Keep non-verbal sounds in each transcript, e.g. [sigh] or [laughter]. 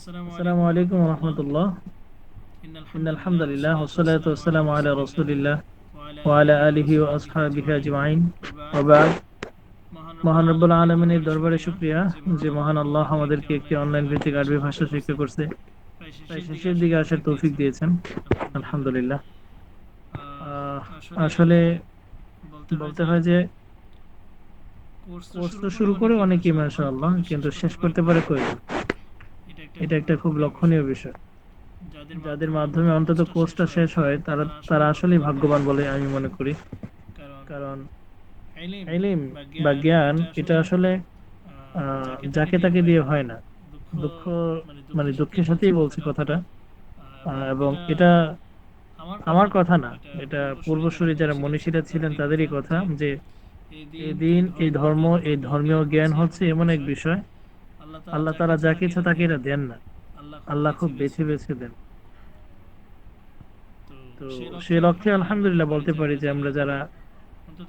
আসসালামু আলাইকুম রহমতুল্লাহ إن الحمد لله والصلاة والسلام على رسول الله وعلى آله وأصحابه أجمعين وبعد মহান রব্বুল আলমিনের দরবারে শুক্রিয়া যে মহান আল্লাহ আমাদেরকে একটি অনলাইন ভিত্তিক আরবি ভাষা শিক্ষা করছে তাই শেষের দিকে আসার তৌফিক দিয়েছেন আলহামদুলিল্লাহ আহ, আসলে বলতে হয় যে কোর্স তো শুরু করে অনেকেই মাশাআল্লাহ কিন্তু শেষ করতে পারে কয়জন এটা একটা খুব লক্ষণীয় বিষয়। যাদের মাধ্যমে অন্তত কোর্সটা শেষ হয় তারা তারা আসলেই ভাগ্যবান বলে আমি মনে করি। কারণ ইলিম বা জ্ঞান এটা আসলে যাকে তাকে দিয়ে হয় না। দুঃখ মানে দুঃখের সাথেই বলছি কথাটা। এবং এটা আমার কথা না এটা পূর্বসূরি যারা মনীষীরা ছিলেন তাদেরই কথা যে এই দিন এই ধর্ম এই ধর্মীয় জ্ঞান হচ্ছে এমন এক বিষয় আল্লাহ তারা যাকে ইচ্ছা তাকে এটা দেন না। আল্লাহ খুব বেছে বেছে দেন। তো সে লক্ষ্যে আলহামদুলিল্লাহ বলতে পারি যে আমরা যারা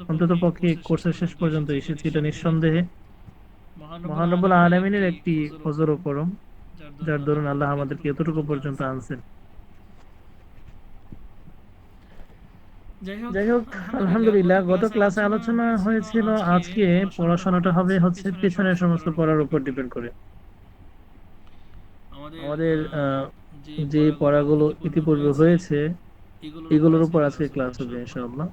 অন্তত পক্ষে কোর্সের শেষ পর্যন্ত এসেছি। এটা নিঃসন্দেহে। মহানবুল আলমিনের একটি ফজর ও করম যার দরুন আল্লাহ আমাদেরকে এতটুকু পর্যন্ত আনছেন। যাই হোক আলহামদুলিল্লাহ গত ক্লাসে আলোচনা হয়েছিল আজকে পড়াশোনাটা হবে হচ্ছে পেছনের সমস্ত পড়ার উপর ডিপেন্ড করে। আমাদের যে পড়াগুলো ইতিপূর্বে হয়েছে এগুলোর উপর আজকে ক্লাস হবে ইনশাআল্লাহ।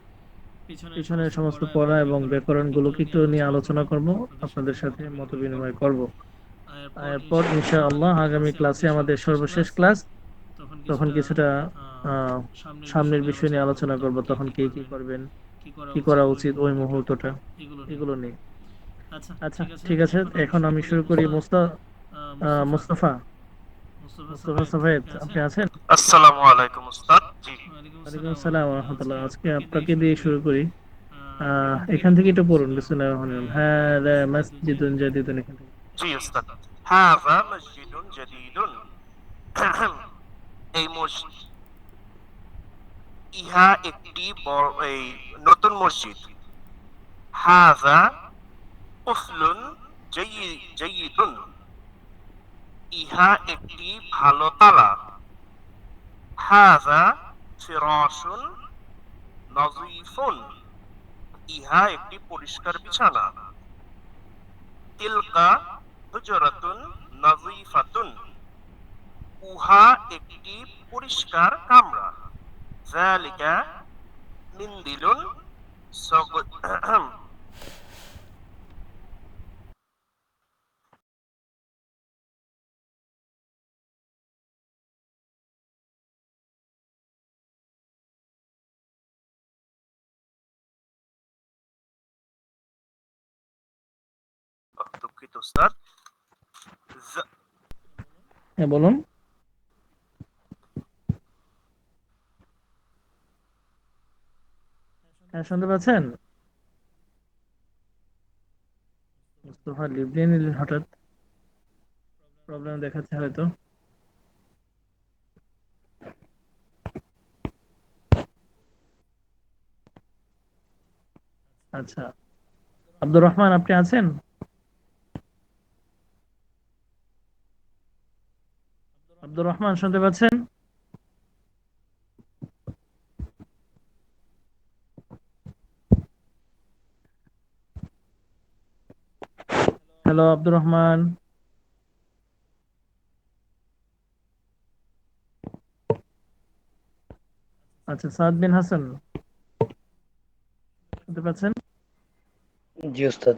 পিছনের সমস্ত পড়া এবং ব্যাকরণগুলোকে একটু নিয়ে আলোচনা করব আপনাদের সাথে মত বিনিময় করব এরপর ইনশাআল্লাহ আগামী ক্লাসে আমাদের সর্বশেষ ক্লাস। তখন কিছুটা আহ, সামনের বিষয় নিয়ে আলোচনা করব তখন কে কি করবেন কি করা উচিত ওই মুহূর্তটা এগুলো নিয়ে। আচ্ছা ঠিক আছে এখন আমি শুরু করি। মুস্তা মুস্তফা। মুস্তফা। সাফেদ আপনি আছেন? আসসালামু আলাইকুম উস্তাদ। জি। ওয়ালাইকুম আসসালাম ওয়া রাহমাতুল্লাহ। আজকে আপনাকে দিয়ে শুরু করি। আহ, এখান থেকে একটু পড়ুন বিসমিল্লাহির রহমানির রহিম। হাদা মাসজিদুন জাদিদুন এখান থেকে। জি উস্তাদ। হাযা মসজিদুন জাদীদুন। এই মসজিদ। ইহা একটি এই নতুন মসজিদ। হাযা উফলুন জায়ি- ইহা একটি ভালো তালা। হাযা ফিরাশুন নযীফুন ইহা একটি পরিষ্কার বিছানা। তিলকা হুজরাতুন নাযীফাতুন উহা একটি পরিষ্কার কামরা। যালিকা মিন্দিলুন সগ- দুঃখিত স্যার। হ্যাঁ বলুন। হ্যাঁ শুনতে পাচ্ছেন? মুস্তফা লিভলিয়ে নিলেন হঠাৎ প্রবলেম দেখাচ্ছে হয়তো। আচ্ছা আব্দুর রহমান আপনি আছেন? আব্দুর রহমান, শুনতে পাচ্ছেন? হ্যালো আব্দুর রহমান আচ্ছা সাদ বিন হাসান। শুনতে পাচ্ছেন? জি ওস্তাদ।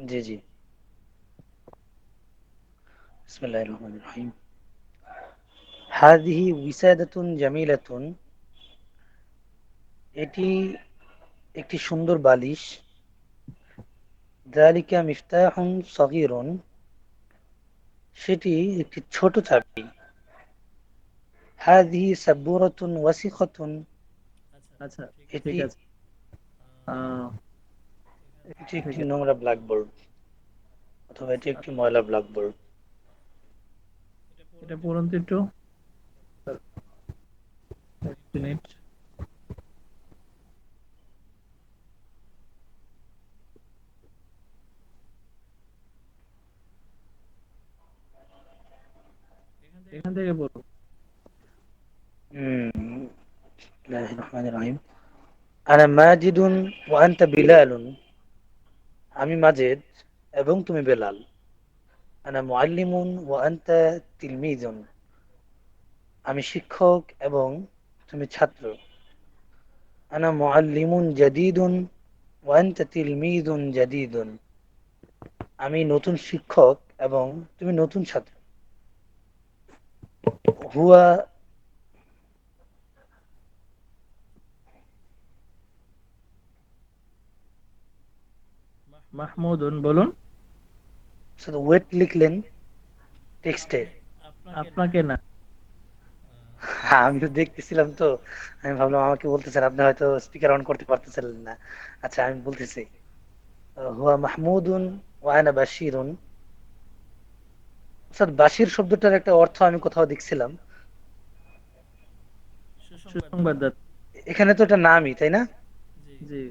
জি জি। বিসমিল্লাহির রহমানির রহিম হাদিহি উইসাদাতুন জামিলাতুন। এটি একটি সুন্দর বালিশ। যালিকা মিফতাহুন সগীরুন। সেটি একটি ছোট চাবি। হাদিহি সাব্বুরাতুন ওয়াসিখাতুন। আচ্ছা এটি ঠিক আছে। আহ, এটি একটি নোংরা ব্ল্যাকবোর্ড অথবা এটি একটি ময়লা ব্ল্যাকবোর্ড এটা পড়ুন তো একটু এক মিনিট এখান থেকে বলুন مم. بسم الله الرحمن الرحيم أنا ماجد وأنت بلال আমি মাজেদ এবং তুমি বেলাল। আনা মুআল্লিমুন ওয়া আনতা তিলমিজুন আমি শিক্ষক এবং তুমি ছাত্র। আনা মুআল্লিমুন ওয়া আনতা তিলমিজুন আমি নতুন শিক্ষক এবং তুমি নতুন ছাত্র। হুয়া মাহমুদুন বলুন। ওয়েট লিখলেন টেক্সটে আপনাকে না। হ্যাঁ আমি তো দেখতেছিলাম তো। আমি ভাবলাম আমাকে বলতেছেন আপনি হয়তো স্পিকার অন করতে পারতেছিলেন না। আচ্ছা আমি বলতেছি। হুয়া মাহমুদুন ওয়ানা বাশিরুন। স্যার বাশির শব্দটার একটা অর্থ আমি কোথাও দেখছিলাম। এখানে তো এটা নামই তাই না? জি।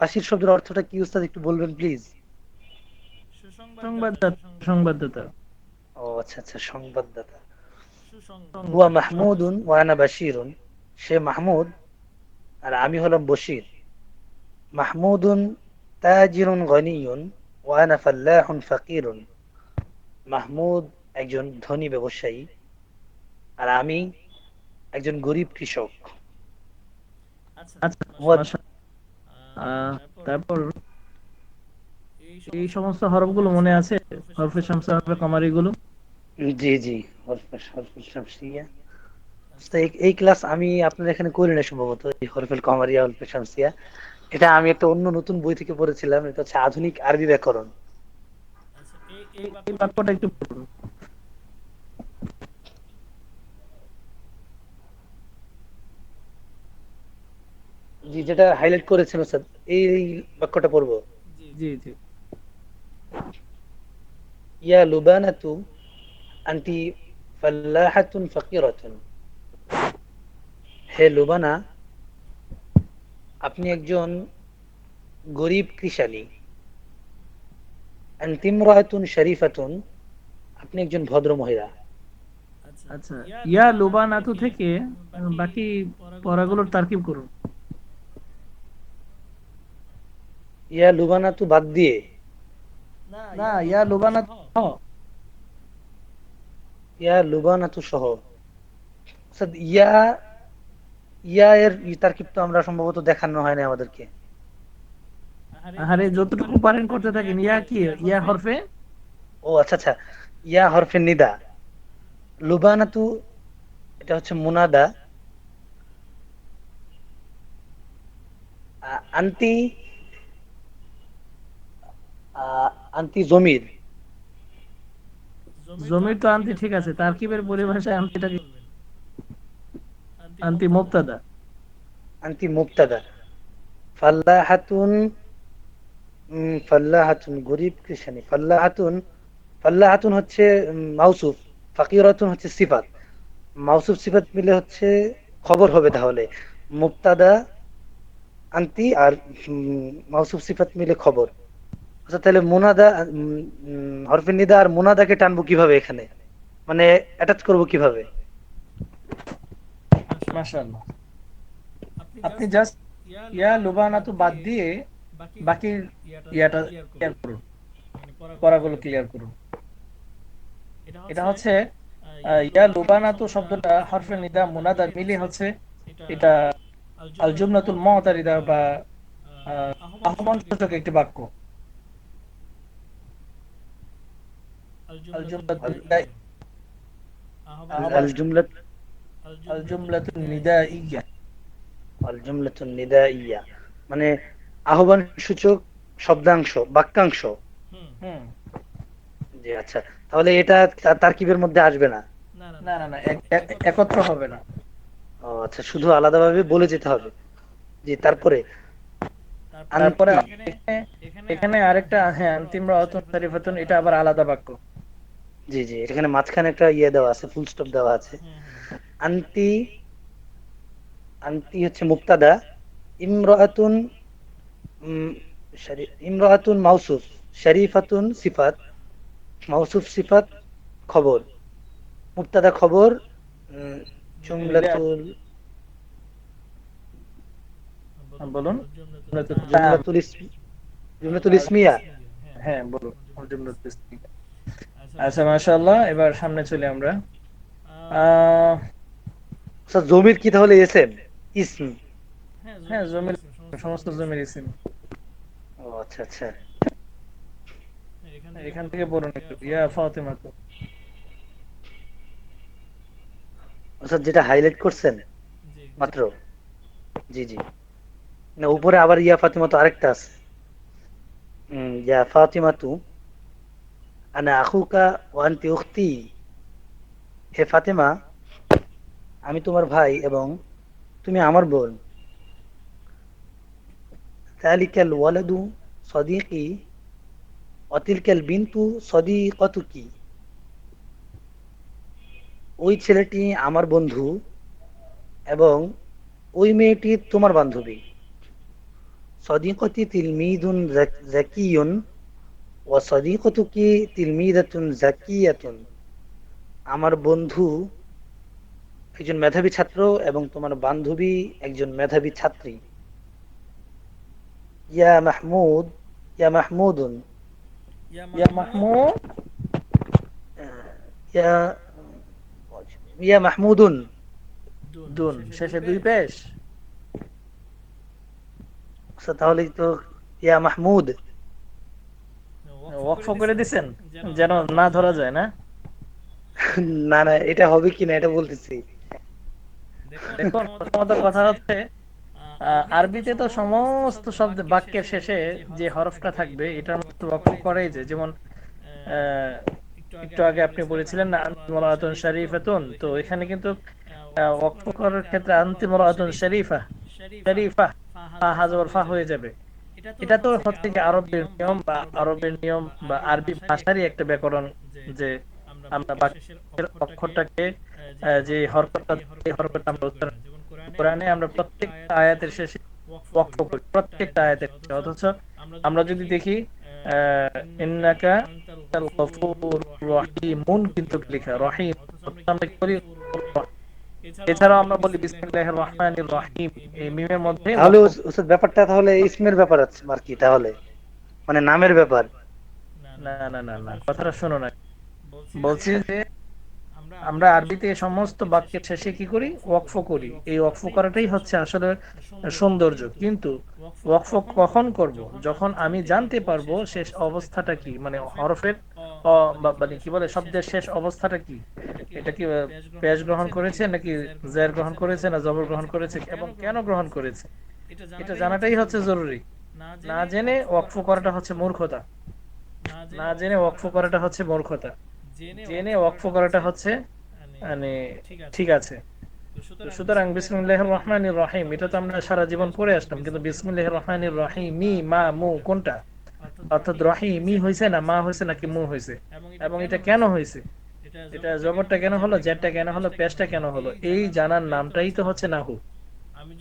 বাশির শব্দের অর্থটা কি উস্তাদ একটু বলবেন প্লিজ সংবাদদাতা সংবাদদাতা ও আচ্ছা আচ্ছা সংবাদদাতা। হুয়া মাহমুদুন ওয়ানা বাশিরুন। সে মাহমুদ আর আমি হলাম বশির। মাহমুদুন তাজিরুন গনিয়ুন ওয়ানা ফাল্লাহুন ফাকিরুন। মাহমুদ একজন ধনী ব্যবসায়ী আর আমি একজন গরিব কৃষক। তারপর এই সমস্ত হরফগুলো মনে আছে? হরফে শামসা হরফে কামারি গুলো জি জি হরফে হরফুল শামসিয়া। এই ক্লাস আমি আপনার এখানে করি না সম্ভবত এই হরফেল কমারিয়া হরফে শামসিয়া। এটা আমি একটা অন্য নতুন বই থেকে পড়েছিলাম এটা হচ্ছে আধুনিক আরবি ব্যাকরণ। এই বাক্যটা একটু পড়ুন। জি যেটা হাইলাইট করেছেন স্যার এই বাক্যটা পড়ব। জি জি ইয়া লুবানাতু আন্টি ফাল্লাহাতুন ফাকিরাতুন। হে লুবানা আপনি একজন গরিব কৃষানি আন্তি ইমরাতুন শরীফাতুন আপনি একজন ভদ্র মহিলা। আচ্ছা। ইয়া লুবানাতু থেকে বাকি পড়াগুলোর তারকিব করুন। ইয়া লুবানাতু বাদ দিয়ে। না ইয়া লুবানাতু। ইয়া লুবানাতু সহ। ইয়া ইয়া এর তারকিব তো আমরা সম্ভবত দেখানো হয় না আমাদেরকে। আরে যতটুকু পারেন করতে থাকেন। ইয়া কি? ইয়া হরফে। ও আচ্ছা আচ্ছা। ইয়া হরফে নিদা। লুবানাতু এটা হচ্ছে মুনাদা। আন্তি আন্তি জমির। জমির তো আনতি ঠিক আছে তারকিবের পরিভাষায় আনতিটাকে আনতি মুবতাদা। আন্তি মুবতাদা। ফাল্লাহাতুন ফাল্লাহাতুন গরিব কৃষানি। ফাল্লাহাতুন ফাল্লাহাতুন হচ্ছে মাউসুফ। ফাকিরাতুন হচ্ছে সিফাত। মাউসুফ সিফাত মিলে হচ্ছে খবর হবে তাহলে। মুবতাদা আন্তি আর উম, মাউসুফ সিফাত মিলে খবর। আচ্ছা তাহলে মুনাদা হরফে নিদা আর মুনাদাকে টানবো কীভাবে এখানে? মানে অ্যাটাচ করব কীভাবে? মাশাআল্লাহ। আপনি জাস্ট ইয়া লুবানাতু বাদ দিয়ে বাকি ইয়াটা ক্লিয়ার করুন। পড়াগুলো ক্লিয়ার করুন। এটা হচ্ছে আহ, ইয়া লুবানাতু শব্দটা হরফে নিদা মুনাদা মিলে হচ্ছে এটা আল জুমলাতুল মুতারিদা বা আহ, আহ্বান সূচক একটি বাক্য। আল জুমলাতুন নিদাই- আল জুমলাত আল জুমলাতুন নিদাইয়্যা আল জুমলাতুন নিদাইয়া মানে আহ্বান সূচক শব্দাংশ বাক্যাংশ। জি আচ্ছা। তাহলে এটা তারকিবের মধ্যে আসবে না? না না না। এক- এক- একত্র হবে না। ও আচ্ছা শুধু আলাদাভাবে বলে যেতে হবে। জি তারপরে? তারপরে। এখানে- আরেকটা হ্যাঁ আন্তিম রাওয়াতুন শরীফাতুন এটা আবার আলাদা বাক্য। জি জি এখানে মাঝখানে একটা ইয়ে দেওয়া আছে ফুল স্টপ দেওয়া আছে। আন্তি আন্তি হচ্ছে মুক্তাদা। ইমরাতুন ইমরাতুন মাউসুফ শরীফাতুন সিফাত। মাউসুফ সিফাত খবর। মুক্তাদা খবর উম, জুমলাতুল হ্যাঁ, বলুন। জুমলাতুল ইসমি জুমলাতুল ইসমিয়া। হ্যাঁ বলুন। জুমলাতুল ইসমিয়া। আচ্ছা মাশাআল্লাহ এবার সামনে চলে আমরা। আচ্ছা জমির কি তাহলে এসএম? ইসম? হ্যাঁ জমির সমস্ত জমির ইসিম। ও আচ্ছা আচ্ছা। এখান থেকে বলুন একটু ইয়া ফাতিমা তো। আচ্ছা যেটা হাইলাইট করছেন? মাত্র? জি জি। না উপরে আবার ইয়া ফাতিমা তো আরেকটা আছে। হুম, ইয়া ফাতিমা তু আনা আখুকা ও উখতি হে ফাতেমা, আমি তোমার ভাই এবং তুমি আমার বোন। তালিকাল ওয়ালাদু সদিকি অতিলকাল বিন্তু সদিকতুকি ওই ছেলেটি আমার বন্ধু এবং ওই মেয়েটি তোমার বান্ধবী। সদিকতি তিলমিদুন জাক- জাকিয়ুন ও তিলমিদাতুন জাকিয়াতুন আমার বন্ধু একজন মেধাবী ছাত্র এবং তোমার বান্ধবী একজন মেধাবী ছাত্রী। ইয়া মাহমুদ ইয়া মাহমুদুন। ইয়া মাহমুদ। ইয়া ইয়া মাহমুদুন। দুন শেষে দুই পেশ। আচ্ছা, তাহলে তো ইয়া মাহমুদ। ওয়াকফ করে দিছেন? যেন না ধরা যায় না? [laughs] না না এটা হবে কিনা এটা বলতেছি। দেখুন প্রথমত কথা হচ্ছে আরবিতে তো সমস্ত শব্দ বাক্যের শেষে যে হরফটা থাকবে এটার মতো ওয়াকফ করাই যায় যেমন আহ, একটু আগে আপনি বলেছিলেন না আন্তিমরাতুন শরীফাতুন তো এখানে কিন্তু আহ, ওয়াকফ করার ক্ষেত্রে আন্তিমরাতুন শরীফা শরীফা ফা হাজর ফা হয়ে যাবে। এটা তো হচ্ছে কি আরবের নিয়ম বা আরবের নিয়ম বা আরবি ভাষারই একটা ব্যাকরণ যে আমরা বাক্যের অক্ষরটাকে যে হরকতটা এই হরকতটা আমরা উচ্চারণ কোরআনে আমরা প্রত্যেকটা আয়াতের শেষে ওয়াকফ করি প্রত্যেকটা আয়াতের শেষে। অথচ আমরা যদি দেখি আহ, ইন্নাকা আনতাল গফুর রহিমুন কিন্তু লেখা রহিম আমরা করি? এছাড়াও আমরা বলি বিসমিল্লাহির রহমানির রহিম। এই মিমের মধ্যে তাহলে উস্তাদ ব্যাপারটা তাহলে ইসমের ব্যাপার আছে আর কি তাহলে। মানে নামের ব্যাপার। না না না না কথাটা শোনো না। বলছি যে আমরা আরবিতে সমস্ত বাক্যের শেষে কি করি? ওয়াকফ করি। এই ওয়াকফ করাটাই হচ্ছে আসলে সৌন্দর্য। কিন্তু ওয়াকফ কখন করব? যখন আমি জানতে পারব শেষ অবস্থাটা কি? মানে হরফের মানে কি বলে, শব্দের শেষ অবস্থাটা কি? এটা কি পেশ গ্রহণ করেছে নাকি জের গ্রহণ করেছে না জবর গ্রহণ করেছে এবং কেন গ্রহণ করেছে? এটা জানাটাই হচ্ছে জরুরি। না জেনে ওয়াকফ করাটা হচ্ছে মূর্খতা। না জেনে ওয়াকফ করাটা হচ্ছে মূর্খতা। জেনে ওয়াকফ করাটা হচ্ছে মানে ঠিক আছে। সুতরাং বিসমিল্লাহির রহমানির রহিম, এটা তো আমরা সারা জীবন পড়ে আসলাম কিন্তু বিসমিল্লাহির রহমানির রহিম মি মা মু কোনটা? অর্থাৎ রহিম হয়েছে না মা হয়েছে নাকি মু হয়েছে এবং এটা কেন হয়েছে এটা জবরটা কেন হলো? জেরটা কেন হলো? পেশটা কেন হলো? এই জানার নামটাই তো হচ্ছে নাহু।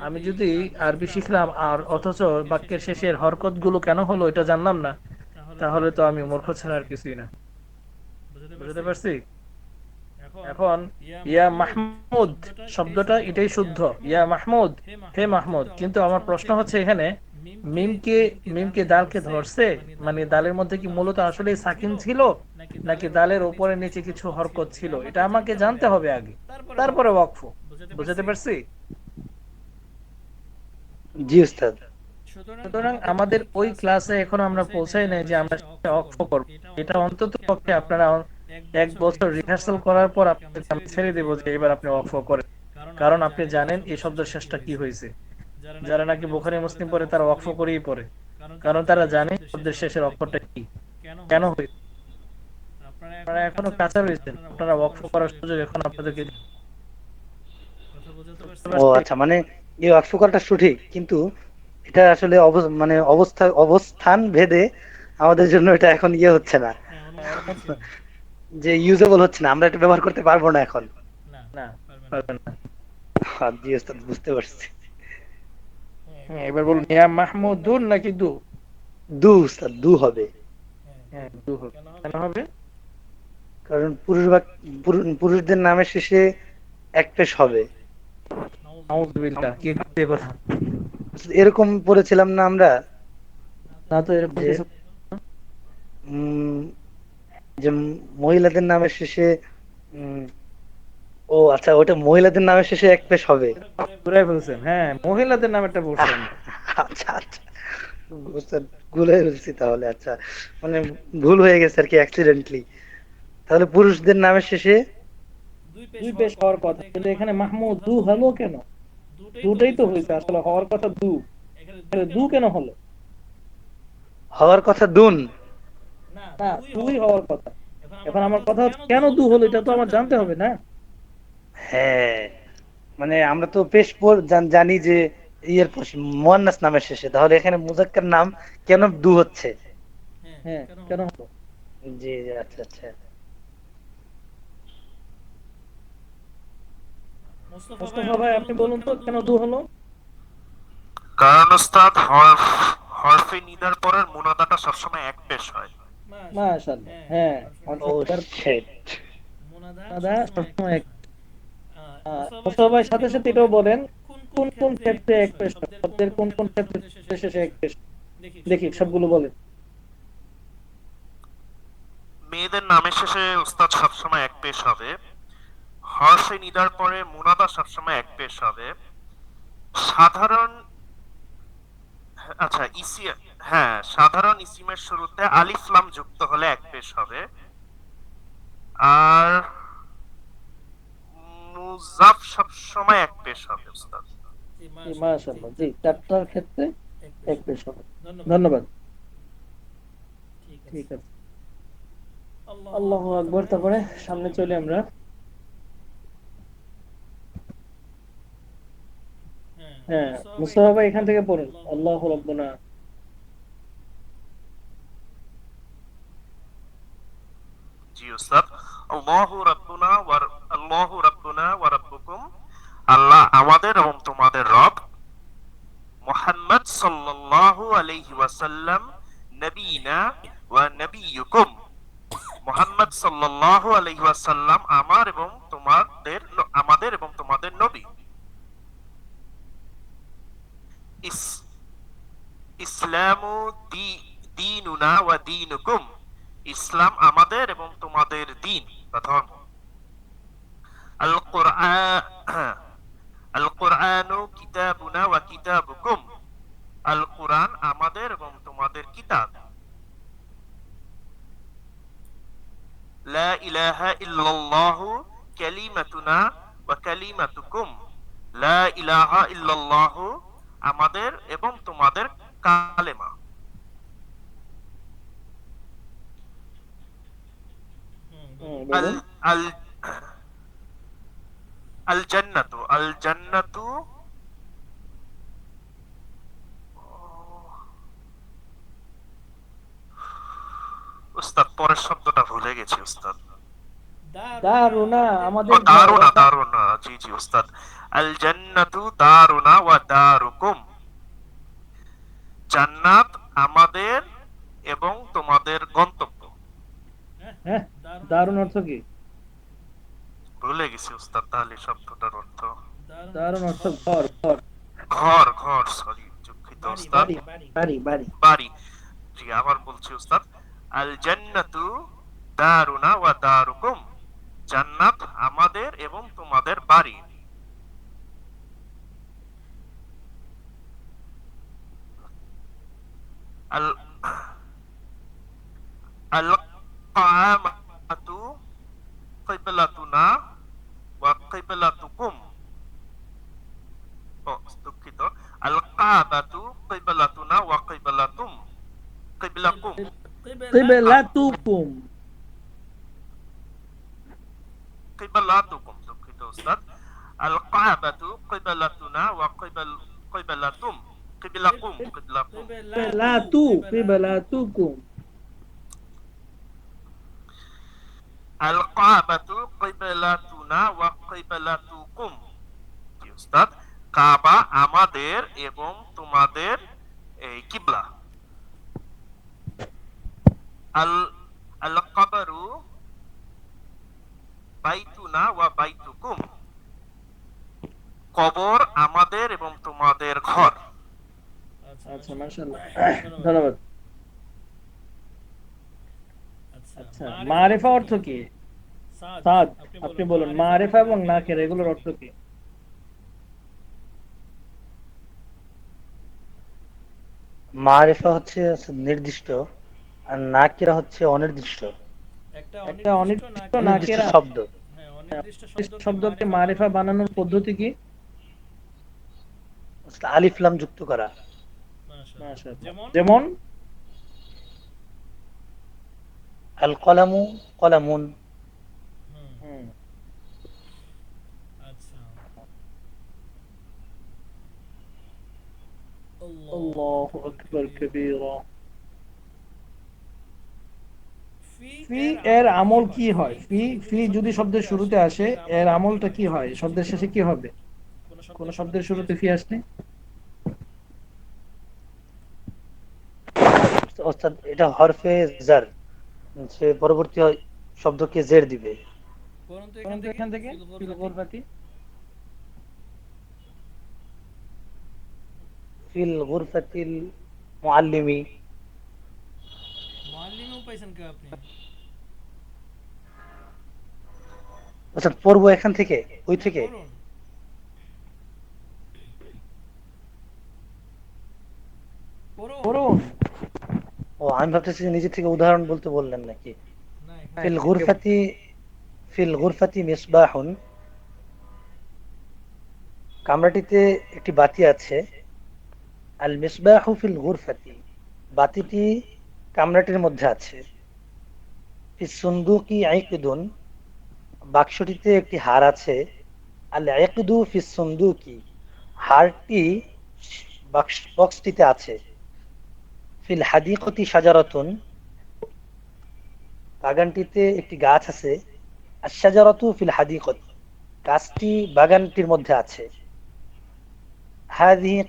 আমি যদি আরবি শিখলাম আর অথচ বাক্যের শেষের হরকতগুলো কেন হলো এটা জানলাম না তাহলে তো আমি মূর্খ ছাড়া আর কিছুই না। বুঝতে পারছি? এখন ইয়া মাহমুদ শব্দটা এটাই শুদ্ধ। ইয়া মাহমুদ হে মাহমুদ কিন্তু আমার প্রশ্ন হচ্ছে এখানে মিমকে মিমকে দালকে ধরছে? মানে দালের মধ্যে কি মূলত আসলে সাকিন ছিল? নাকি দালের উপরে নিচে কিছু হরকত ছিল? এটা আমাকে জানতে হবে আগে। তারপরে ওয়াকফ। বুঝতে পারছি? জি উস্তাদ। সুতরাং আমাদের ওই ক্লাসে এখন আমরা পৌঁছাই নাই যে আমরা অক্ষ করব। এটা অন্তত পক্ষে আপনারা এক বছর রিহার্সাল করার পর আপনাকে আমি ছেড়ে দেবো যে এবার আপনি অক্ষ করেন। কারণ আপনি জানেন এই শব্দ শেষটা কি হয়েছে। যারা নাকি বুখারি মুসলিম পড়ে তারা অক্ষ করেই পড়ে। কারণ তারা জানে শব্দের শেষের অক্ষরটা কি। কেন হয়েছে? আপনারা এখনও কাঁচা রয়েছেন। আপনারা অক্ষ করার সুযোগ এখন আপনাদেরকে ও আচ্ছা মানে এই অক্ষ করাটা সঠিক কিন্তু এটা আসলে অব- মানে অবস্থা অবস্থান ভেদে আমাদের জন্য এটা এখন ইয়ে হচ্ছে না। যে ইউজেবল হচ্ছে না আমরা এটা ব্যবহার করতে পারব না এখন। না পারবেন না। হ্যাঁ, জি বুঝতে পারছি। হ্যাঁ, এবার বলুন ইয়া মাহমুদুন নাকি দু? দু উস্তাদ দু হবে। হ্যাঁ দু হবে। কেন হবে? কারণ পুরুষ পুরু- পুরুষদের নামের শেষে এক পেশ হবে। এরকম পড়েছিলাম না আমরা? না তো এরকম যে- উম, যে মহিলাদের নামের শেষে উম, ও আচ্ছা ওটা মহিলাদের নামের শেষে এক পেশ হবে। ঘুরাই বলছেন হ্যাঁ মহিলাদের নামেরটা বলছেন আচ্ছা আচ্ছা। বুঝতে ভুলে ফেলছি তাহলে আচ্ছা। মানে ভুল হয়ে গেছে আর কি অ্যাক্সিডেন্টলি তাহলে পুরুষদের নামের শেষে দুই পেশ হওয়ার কথা। কিন্তু এখানে মাহমুদ দু হলো কেন? দুটাই তো হয়েছে। আসলে হওয়ার কথা দু। এখানে দু কেন হলো? হওয়ার কথা দুন। না দুই হওয়ার কথা। এখন আমার কথা কেন দু হলো? এটা তো আমার জানতে হবে না। হ্যাঁ মানে আমরা তো পেশ জানি যে ইয়ের মোয়ান্নাস নামের শেষে। তাহলে এখানে মুজাক্কার নাম কেন দু হচ্ছে? হ্যাঁ কেন জি জি, আচ্ছা আচ্ছা। মোস্তফা ভাই আপনি বলুন তো কেন দু হলো? কারণ হরফে নিদার পরের মুনাদাটা সবসময় এক পেশ হয়। মাশাআল্লাহ। হ্যাঁ ও সবসময় এক ভাই সাথে সাথে এটাও বলেন, কোন কোন ক্ষেত্রে শব্দের কোন কোন ক্ষেত্রে শেষে দেখি সবগুলো বলেন। মেয়েদের নামের শেষে সবসময় এক পেশ হবে। হর্ষে নিদার পরে মুনাদা সবসময় এক পেশ হবে। সাধারণ আচ্ছা ইসি হ্যাঁ সাধারণ ইসিমের শুরুতে আলিফ লাম যুক্ত হলে এক পেশ হবে। আর মুজাফ সবসময় এক পেশ হবে উস্তাদ মাশাআল্লাহ। জি চারটার ক্ষেত্রে এক পেশ। হবে ধন্যবাদ। ঠিক আছে। আল্লাহু আকবার। তারপরে সামনে চলে আমরা। হ্যাঁ মুস্তফা ভাই এখান থেকে পড়ুন। আল্লাহ রব্বনা। জি উস্তাদ। আল্লাহু রাব্বুনা ওয়া আল্লাহু রাব্বুনা ওয়া রাব্বুকুম, আল্লাহ আমাদের এবং তোমাদের রব মুহাম্মদ সাল্লাল্লাহু আলাইহি ওয়াসাল্লাম নবীনা ওয়া নবিয়ুকুম। মুহাম্মদ সাল্লাল্লাহু আলাইহি ওয়াসাল্লাম আমার এবং তোমাদের আমাদের এবং তোমাদের নবী। ইসলামু দিনুনা ওয়া দিনুকুম। ইসলাম আমাদের এবং তোমাদের দিন। বা ধর্ম আল কোরআন আল কোরআনু কিতাবুনা ওয়া কিতাবুকুম আল কোরআন আমাদের এবং তোমাদের কিতাব। লা ইলাহা ইল্লাল্লাহু কালিমাতুনা ওয়া কালিমাতুকুম। লা ইলাহা ইল্লাল্লাহু আমাদের এবং তোমাদের কালেমা। হুম, আল বলুন আল আল জান্নাতু আল জান্নাতু উস্তাদ পরের শব্দটা ভুলে গেছি উস্তাদ দারুনা আমাদের দারুনা দারুনা। জি জি উস্তাদ আল জান্নাতু দারুনা ওয়া দারুকুম। জান্নাত আমাদের এবং তোমাদের গন্তব্য। হ্যাঁ দারুণ অর্থ কি? ভুলে গেছি উস্তাদ তাহলে শব্দটার অর্থ? দারুণ অর্থ ঘর ঘর। ঘর ঘর সরি দুঃখিত উস্তাদ। বাড়ি বাড়ি। বাড়ি জি আবার বলছি উস্তাদ আল জান্নাতু দারুনা ওয়া দারুকুম জান্নাত আমাদের এবং তোমাদের বাড়ি। আল আল কামাতু কিবলাতুনা কিবলাতুকুম ও দুঃখিত আল কাবাতু কিবলাতুনা ওয়া কিবলাতুম কিবলাকুম কিবলাতুকুম কিবলাতুকুম দুঃখিত উস্তাদ আল কাবাতু কিবলাতুনা ওয়া কিবল কিবলাতুম কিবলাকুম কিবলাকুম কিবলাতু কিবলাতুকুম আল কাবাতু উস্তাদ কাবা আমাদের এবং তোমাদের এই কিবলা। আল আল কবরু বাইতুনা ওয়া বাইতুকুম। কবর আমাদের এবং তোমাদের ঘর। আচ্ছা মাশাআল্লাহ। ধন্যবাদ। আচ্ছা মারিফা অর্থ কি? সাদ আপনি বলুন মারিফা এবং নাকের এগুলোর অর্থ কি? মারিফা হচ্ছে নির্দিষ্ট আর নাকিরা হচ্ছে অনির্দিষ্ট। একটা অনির্দিষ্ট অনির্দিষ্ট নাকেরা শব্দ। শব্দকে মারিফা বানানোর পদ্ধতি কি? আলিফ লাম যুক্ত করা। মাশাআল্লাহ। যেমন? আল কলামু কলামুন হুম, আল্লাহু আকবার কবীরা ফি এর আমল কি হয়? ফি ফি যদি শব্দের শুরুতে আসে এর আমলটা কি হয়? শব্দের শেষে কি হবে? কোন শব্দের শুরুতে ফি আসলে? অর্থাৎ এটা হরফে জার। সে পরবর্তী শব্দকে জের দিবে। এখান থেকে ফিল গুরফাতিল মুআল্লিমি অর্থাৎ পড়ব এখান থেকে ওই থেকে? ও আমি ভাবতেছি যে নিজে থেকে উদাহরণ বলতে বললেন নাকি? Feel গুরফাতি feel গুরফাতি মিসবাহুন। কামরাটিতে একটি বাতি আছে। আল ফিল গুরফাতি, বাতিটি কামরাটির মধ্যে আছে। সুন্দুকি বাক্সটিতে একটি হার আছে। আল আইকিদু ফিস সুন্দুকি, হারটি বক্সটিতে আছে। ফিল হাদিকতি সাজারতুন বাগানটিতে একটি গাছ আছে। আর সাজারতু ফিল হাদিকত, গাছটি বাগানটির মধ্যে আছে। হাদিহি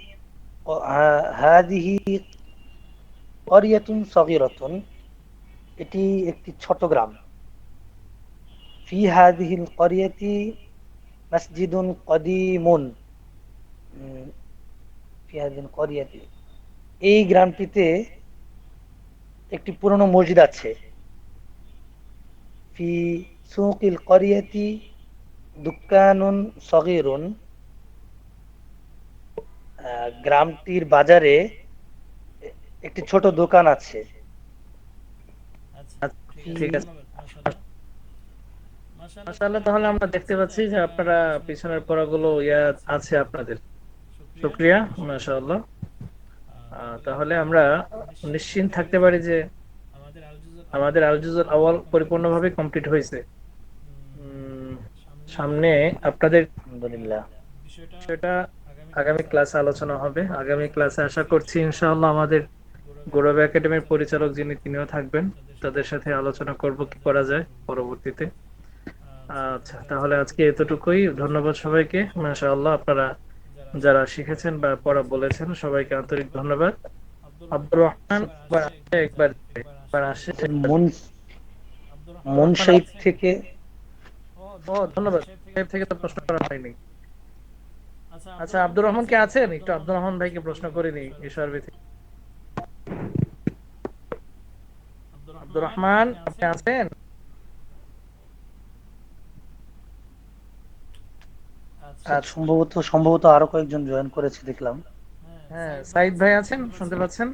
হাদিহি করিয়াতুন সগীরাতুন। এটি একটি ছোট গ্রাম। ফি হাদিহিল করিয়াতি মসজিদুন কদিমুন। ফি হাদিহিল করিয়াতি এই গ্রামটিতে একটি পুরনো মসজিদ আছে। ফি সুকিল করিয়াতি দুকানুন সগীরুন। গ্রামটির বাজারে একটি ছোট দোকান আছে। ঠিক আছে। মাশাআল্লাহ তাহলে আমরা দেখতে পাচ্ছি যে আপনারা পিছনের পড়াগুলো ইয়া আছে আপনাদের। শুকরিয়া মাশাআল্লাহ। তাহলে আমরা নিশ্চিন্ত থাকতে পারি যে আমাদের আলজুজুল আওয়াল পরিপূর্ণভাবে কমপ্লিট হয়েছে। উম, সামনে আপনাদের আলহামদুলিল্লাহ। সেটা আগামী ক্লাসে আলোচনা হবে। আগামী ক্লাসে আশা করছি ইনশাআল্লাহ আমাদের গৌরব একাডেমির পরিচালক যিনি তিনিও থাকবেন। তাদের সাথে আলোচনা করব কি করা যায় পরবর্তীতে। আচ্ছা তাহলে আজকে এতটুকুই। ধন্যবাদ সবাইকে। মাশাআল্লাহ আপনারা যারা শিখেছেন বা পড়া বলেছেন সবাইকে আন্তরিক ধন্যবাদ। আব্দুর রহমান একবার একবার আসে। মন মন থেকে ও ধন্যবাদ। থেকে তো প্রশ্ন করা হয়নি। আচ্ছা, আচ্ছা আব্দুর রহমান কে আছেন? একটু আব্দুর রহমান ভাইকে প্রশ্ন করে নিই এই সার্ভে থেকে। আব্দুর রহমান আছেন? আচ্ছা, আচ্ছা, সম্ভবত সম্ভবত আরও কয়েকজন জয়েন করেছে দেখলাম। হ্যাঁ, হ্যাঁ সাইদ ভাই আছেন? শুনতে পাচ্ছেন?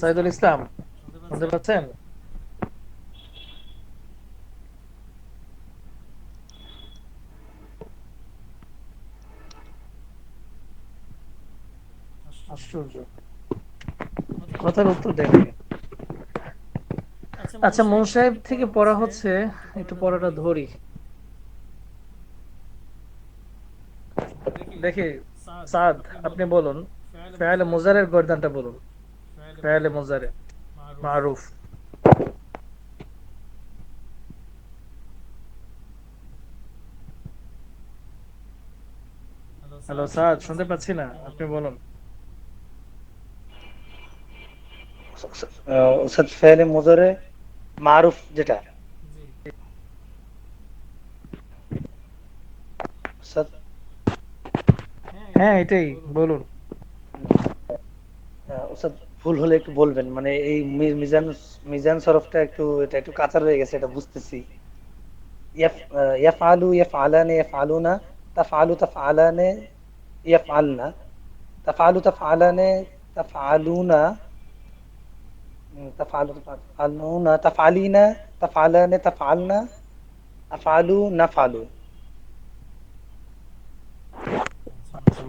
সাইদুল ইসলাম। শুনতে পাচ্ছেন আশ্চর্য। কথার উত্তর দেন আচ্ছা মন সাহেব থেকে পড়া হচ্ছে একটু পড়াটা ধরি। দেখি সাদ আপনি বলুন। ফেয়ালে মুজারের গর্দানটা বলুন। ফেয়ালে মুজারে। মারুফ হ্যালো সাদ শুনতে পাচ্ছি না। আপনি বলুন। আহ, ওস্তাদ ফেলে মুজারে মারুফ যেটা। হ্যাঁ এটাই। বলুন। আহ, ওস্তাদ ভুল হলে একটু বলবেন মানে এই মিজান মিজান সরফটা একটু, এটা একটু কাঁচা রয়ে গেছে, এটা বুঝতেছি। ইয়াফআলু, ইয়াফআলানে, ইয়াফআলুনা, তাফআলু, তাফআলানে, ইয়াফআলনা, তাফআলু, তাফআলানে, তাফআলুনা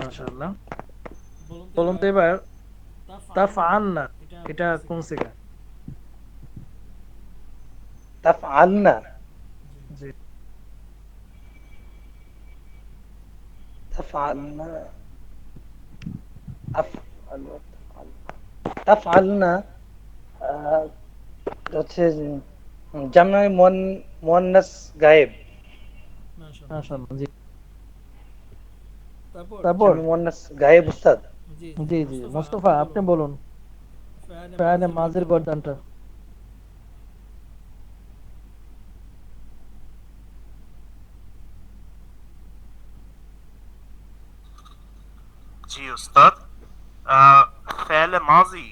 মাশাআল্লাহ। বলুন তো এবার তাফআলনা এটা কোন সিগা। তারপর? তারপর মুয়ান্নাস গায়েব উস্তাদ। জি জি মোস্তফা আপনি বলুন। ফেয়ালে মাঝের গর্দানটা জি উস্তাদ। ফেলে মাজি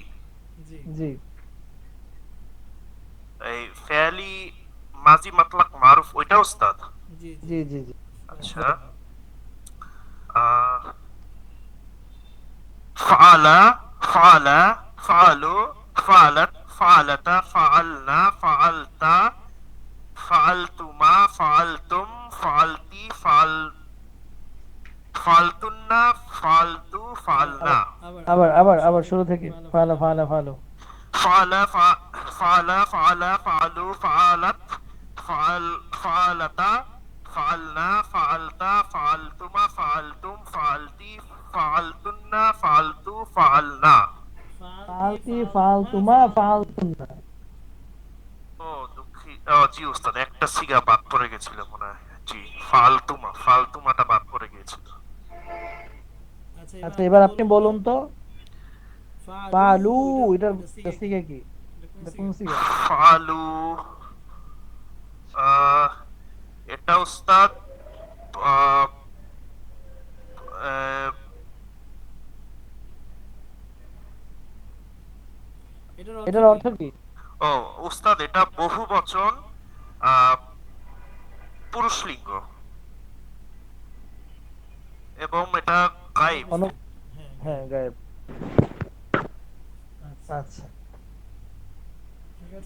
জি। এই ফেলি মাজি মাতলাক মারুফ ওইটা উস্তাদ? জি জি। জি আচ্ছা। আহ, ফাআলা ফাআলা ফাআলু ফাআলাত ফাআলাতা ফাআলনা ফাআলতা ফাআলতুমা ফাআলতুম ফাআলতি ফাআল ফাআলতুন্না ফাআলতু ফাআলনা আবার আবার আবার শুরু থেকে ফালা ফালা ফালো فعل فع- فعل فعل فعلوا فعلت فعل فعلتا فعلنا فعلت فعلتما فعلتم فعلتي ফালতুন্না ফালতু ফালনা। ফালতি ফালতুমা ফালতুন্না। ও দুঃখী। জি ওস্তাদ একটা সিগা বাদ পড়ে গেছিল মনে হয়। জি ফালতুমা ফালতুমাটা বাদ পড়ে গিয়েছিল। আচ্ছা এবার আপনি বলুন তো। ফালু এটা সিগা কি? কোন সিগা? ফালু এটা উস্তাদ এটার অর্থ কি? ও উস্তাদ এটা বহু বচন আহ, পুরুষলিঙ্গ এবং এটা গায়েব। হ্যাঁ গায়েব। আচ্ছা আচ্ছা।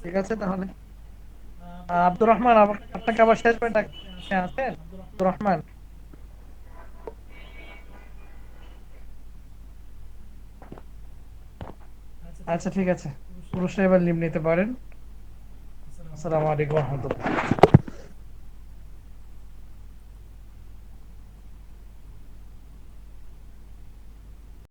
ঠিক আছে তাহলে। আব্দুর রহমান আবার- আপনাকে আবার শেষ পয়েন্ট আছেন আব্দুর রহমান। আচ্ছা ঠিক আছে। পুরুষরা এবার লিভ নিতে পারেন। আসসালামু আলাইকুম রহমতুল্লাহ।